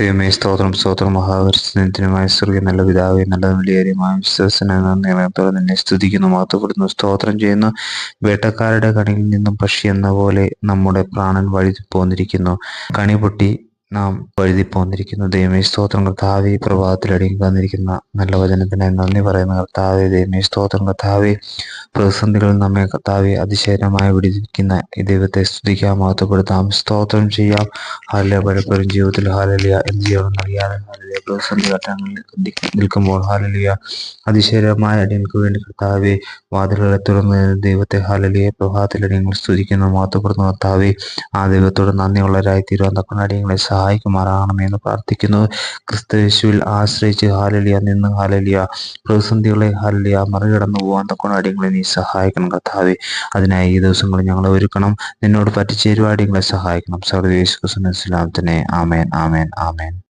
ദൈവമേ സ്തോത്രം സ്തോത്രം. മഹാപരിസ്ഥിതിനുമായ സ്വർഗീയ നല്ല പിതാവേ നല്ല വിലയേറിയമായ വിശ്വസന നിലത്തോടെ നിന്നെ സ്തുതിക്കുന്നു മാത്തപ്പെടുന്നു സ്തോത്രം ചെയ്യുന്നു. വേട്ടക്കാരുടെ കണിയിൽ നിന്നും പക്ഷി എന്ന പോലെ നമ്മുടെ പ്രാണൻ വഴി പോന്നിരിക്കുന്നു കണി പൊട്ടി നാം എഴുതി പോന്നിരിക്കുന്നു ദൈവമേ സ്തോത്രം കർത്താവെ ഈ പ്രഭാതത്തിൽ അടിയിൽ വന്നിരിക്കുന്ന നല്ല വചനത്തിനായി നന്ദി പറയുന്ന. കർത്താവെ ദൈവമേ സ്തോത്രം കർത്താവെ പ്രതിസന്ധികളിൽ നമ്മെ കർത്താവെ അതിശയനമായി വിടിക്കുന്ന ഈ ദൈവത്തെ സ്തുതിക്കാം മഹത്വപ്പെടുത്താം. സ്തോത്രം ചെയ്യാം. ഹാലിയ പലപ്പോഴും ജീവിതത്തിൽ ഹാലലിയ എന്ത് ചെയ്യണമെന്നറിയാതെ ഹാലലിയ പ്രതിസന്ധി ഘട്ടങ്ങളിൽ നിൽക്ക- നിൽക്കുമ്പോൾ ഹാലലിയ അതിശയമായ അടിയങ്ങൾക്ക് വേണ്ടി കർത്താവെ വാതിലുകളെ തുറന്ന് ദൈവത്തെ ഹാലലിയ പ്രഭാതത്തിൽ അടിയങ്ങൾ സ്തുതിക്കുന്നു മഹത്വപ്പെടുന്ന കർത്താവെ. ആ ദൈവത്തോട് നന്ദിയുള്ളവരായി തീരുവാൻ തക്കുന്ന അടിയങ്ങളെ സഹായിക്കുമാറാകണമേ എന്ന് പ്രാർത്ഥിക്കുന്നു. ക്രിസ്തുയേശുവിൽ ആശ്രയിച്ച് ഹാലലിയ നിന്ന് ഹാലലിയ പ്രതിസന്ധികളെ ഹാലലിയ മറികടന്നു പോകാൻ തക്ക അടിയങ്ങളെ നീ സഹായിക്കണം കർത്താവെ. അതിനായി ഈ ദിവസങ്ങൾ ഞങ്ങൾ ഒരുക്കണം. നിന്നോട് പറ്റിച്ചേരുവാൻ അടിയങ്ങളെ സഹായിക്കണം. തന്നെ ആമേൻ ആമേൻ ആമേൻ.